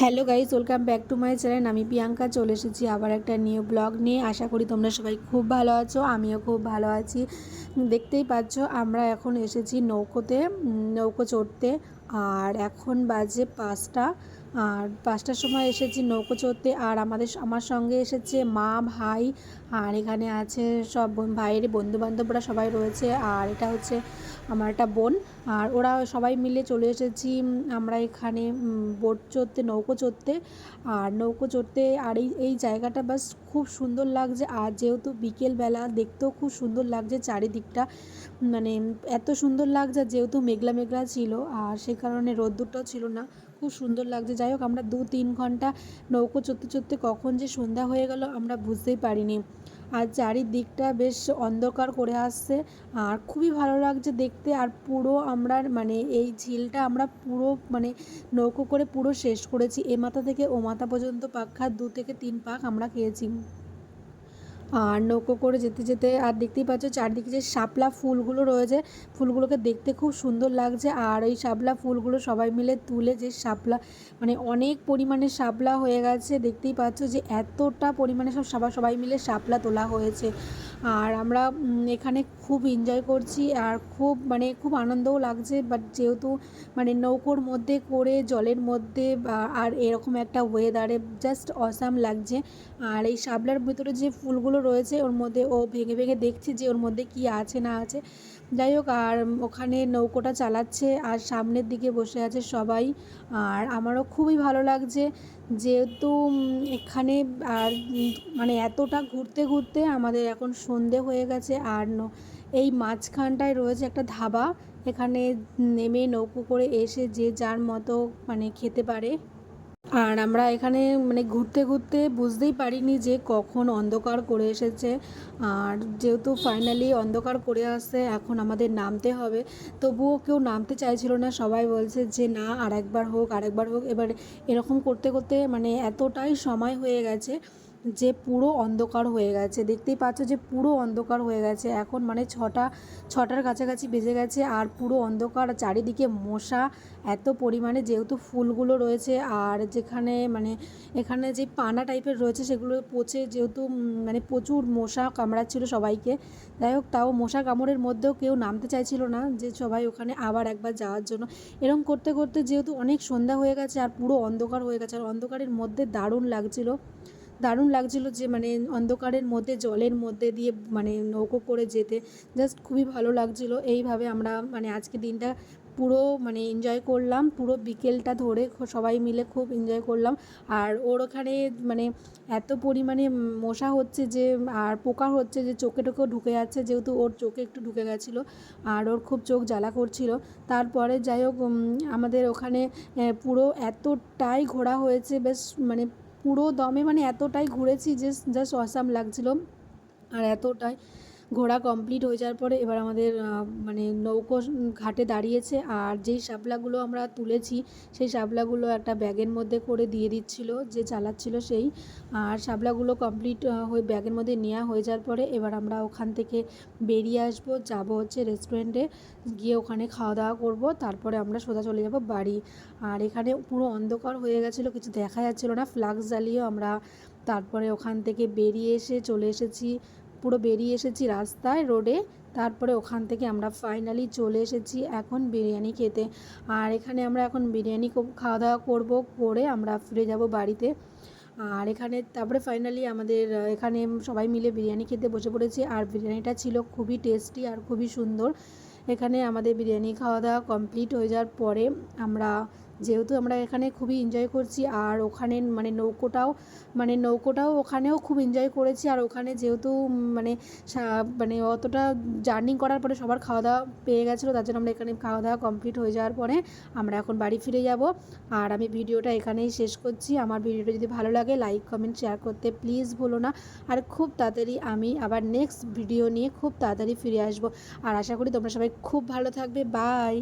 Hello guys welcome back to my channel. আমি প্রিয়াঙ্কা, চলে এসেছি আবার একটা নিউ ব্লগ নিয়ে। আশা করি তোমরা সবাই খুব ভালো আছো, আমিও খুব ভালো আছি। দেখতেই পাচ্ছ, আমরা এখন এসেছি নৌকোতে নৌকো চড়তে। আর এখন বাজে পাঁচটা। আর পাঁচটার সময় এসেছি নৌকো চড়তে আর আমাদের আমার সঙ্গে এসেছে মা, ভাই আর এখানে আছে সব ভাইয়ের বন্ধু বান্ধবরা সবাই রয়েছে আর এটা হচ্ছে আমার একটা বোন আর ওরা সবাই মিলে চলে এসেছি আমরা এখানে বোট চড়তে, নৌকো চড়তে আর নৌকো চড়তে আর এই এই জায়গাটা বাস খুব সুন্দর লাগছে আর যেহেতু বিকেলবেলা দেখতেও খুব সুন্দর লাগছে চারিদিকটা মানে এত সুন্দর লাগছে যেহেতু মেঘলা মেঘলা ছিল আর সে কারণে রোদ্দুরটাও ছিল না খুব সুন্দর লাগছে। যাই হোক, আমরা দু তিন ঘণ্টা নৌকো চড়তে চড়তে কখন যে সন্ধ্যা হয়ে গেল আমরা বুঝতেই পারিনি। আর চারিদিকটা বেশ অন্ধকার করে আসছে। আর খুবই ভালো লাগছে দেখতে। আর পুরো আমরা মানে এই ঝিলটা আমরা পুরো মানে নৌকো করে পুরো শেষ করেছি। এ মাথা থেকে ও মাথা পর্যন্ত পাক পাখা দু থেকে তিন পাক আমরা খেয়েছি। আর নৌকো করে যেতে যেতে আর দেখতেই পাচ্ছ চারদিকে যে শাপলা ফুলগুলো রয়েছে, ফুলগুলোকে দেখতে খুব সুন্দর লাগছে। আর ওই শাপলা ফুলগুলো সবাই মিলে তুলে যে শাপলা মানে অনেক পরিমাণে শাপলা হয়ে গেছে, দেখতেই পাচ্ছ যে এতটা পরিমাণে সব সবাই সবাই মিলে শাপলা তোলা হয়েছে। আর আমরা এখানে খুব এনজয় করছি আর খুব মানে খুব আনন্দও লাগছে। বাট যেহেতু মানে নৌকোর মধ্যে করে, জলের মধ্যে আর এরকম একটা ওয়েদারে জাস্ট অসাম লাগছে। আর এই শাপলার ভিতরে যে ফুলগুলো রয়েছে ওর মধ্যে, ও ভেঙে ভেঙে দেখছে যে ওর মধ্যে কি আছে, না আছে। যাই হোক, আর ওখানে নৌকোটা চালাচ্ছে, আর সামনের দিকে বসে আছে সবাই। আর আমারও খুবই ভালো লাগছে যেহেতু এখানে আর মানে এতটা ঘুরতে ঘুরতে আমাদের এখন সন্ধে হয়ে গেছে। আর এই মাঝখানটায় রয়েছে একটা ধাবা। এখানে নেমে নৌকো করে এসে যে যার মতো মানে খেতে পারে। আর আমরা এখানে মানে ঘুরতে ঘুরতে বুঝতেই পারিনি যে কখন অন্ধকার করে এসেছে। আর যেহেতু ফাইনালি অন্ধকার করে আসছে, এখন আমাদের নামতে হবে। তবুও কেউ নামতে চাইছিল না, সবাই বলছে যে না, আরেকবার হোক আরেকবার হোক। এবার এরকম করতে করতে মানে এতটাই সময় হয়ে গেছে যে পুরো অন্ধকার হয়ে গেছে। দেখতেই পাচ্ছ যে পুরো অন্ধকার হয়ে গেছে। এখন মানে ছটা, ছটার কাছাকাছি বেজে গেছে আর পুরো অন্ধকার, চারিদিকে মশা, এত পরিমাণে যেহেতু ফুলগুলো রয়েছে আর যেখানে মানে এখানে যে পানা টাইপের রয়েছে সেগুলো পচে যেহেতু মানে প্রচুর মশা কামড়াচ্ছিল সবাইকে। যাই হোক, তাও মশা কামড়ের মধ্যেও কেউ নামতে চাইছিল না যে সবাই ওখানে আবার একবার যাওয়ার জন্য। এরকম করতে করতে যেহেতু অনেক সন্ধ্যা হয়ে গেছে আর পুরো অন্ধকার হয়ে গেছে। আর অন্ধকারের মধ্যে দারুণ লাগছিল। দারুণ লাগছিল যে মানে অন্ধকারের মধ্যে, জলের মধ্যে দিয়ে মানে নৌকো করে যেতে। জাস্ট খুবই ভালো লাগছিল। এইভাবে আমরা মানে আজকে দিনটা পুরো মানে এনজয় করলাম। পুরো বিকেলটা ধরে সবাই মিলে খুব এনজয় করলাম। আর ওর ওখানে মানে এত পরিমাণে মশা হচ্ছে যে, আর পোকা হচ্ছে যে চোখে টোকেও ঢুকে যাচ্ছে, যেহেতু ওর চোখে একটু ঢুকে গেছিল। আর ওর খুব চোখ জ্বালা করছিল। তারপরে যাই হোক আমাদের ওখানে পুরো এতটাই ঘোরা হয়েছে। বেশ মানে পুরো দমে মানে এতটাই ঘুরেছি যে জাস্ট অসাম লাগছিল। আর এতটাই ঘোরা কমপ্লিট হয়ে যাওয়ার পরে এবার আমাদের মানে নৌকো ঘাটে দাঁড়িয়েছে আর যেই শাপলাগুলো আমরা তুলেছি সেই শাপলাগুলো একটা ব্যাগের মধ্যে করে দিয়ে দিচ্ছিল, যে চালাচ্ছিল সেই। আর শাপলাগুলো কমপ্লিট হয়ে ব্যাগের মধ্যে নেওয়া হয়ে যাওয়ার পরে এবার আমরা ওখান থেকে বেরিয়ে আসব, যাব হচ্ছে রেস্টুরেন্টে গিয়ে ওখানে খাওয়া দাওয়া করব, তারপরে আমরা সোজা চলে যাব বাড়ি। আর এখানে পুরো অন্ধকার হয়ে গেছিল, কিছু দেখা যাচ্ছিল না ফ্লাক্স জ্বালিয়েও আমরা তারপরে ওখান থেকে বেরিয়ে এসে চলে এসেছি পুরো বেরিয়ে এসেছি রাস্তায় রোডে তারপরে ওখান থেকে আমরা ফাইনালি চলে এসেছি এখন বিরিয়ানি খেতে। আর এখানে আমরা এখন বিরিয়ানি খাওয়া দাওয়া করব, করে আমরা ফিরে যাব বাড়িতে। আর এখানে, তারপরে ফাইনালি আমাদের, এখানে সবাই মিলে বিরিয়ানি খেতে বসে পড়েছি। আর বিরিয়ানিটা ছিল খুবই টেস্টি আর খুবই সুন্দর। এখানে আমাদের বিরিয়ানি খাওয়া দাওয়া কমপ্লিট হয়ে যাওয়ার পরে আমরা যেহেতু আমরা এখানে খুবই এনজয় করছি আর ওখানে মানে নৌকোটাও মানে নৌকোটাও ওখানেও খুব এনজয় করেছি আর ওখানে যেহেতু মানে মানে অতটা জার্নি করার পরে সবার খাওয়া দাওয়া পেয়ে গেছিল, তার জন্য আমরা এখানে খাওয়া দাওয়া কমপ্লিট হয়ে যাওয়ার পরে আমরা এখন বাড়ি ফিরে যাব। আর আমি ভিডিওটা এখানেই শেষ করছি। আমার ভিডিওটা যদি ভালো লাগে লাইক কমেন্ট শেয়ার করতে প্লিজ ভুলো না। আর খুব তাড়াতাড়ি আমি আবার নেক্সট ভিডিও নিয়ে খুব তাড়াতাড়ি ফিরে আসব। আর আশা করি তোমরা সবাই খুব ভালো থাকবে। বাই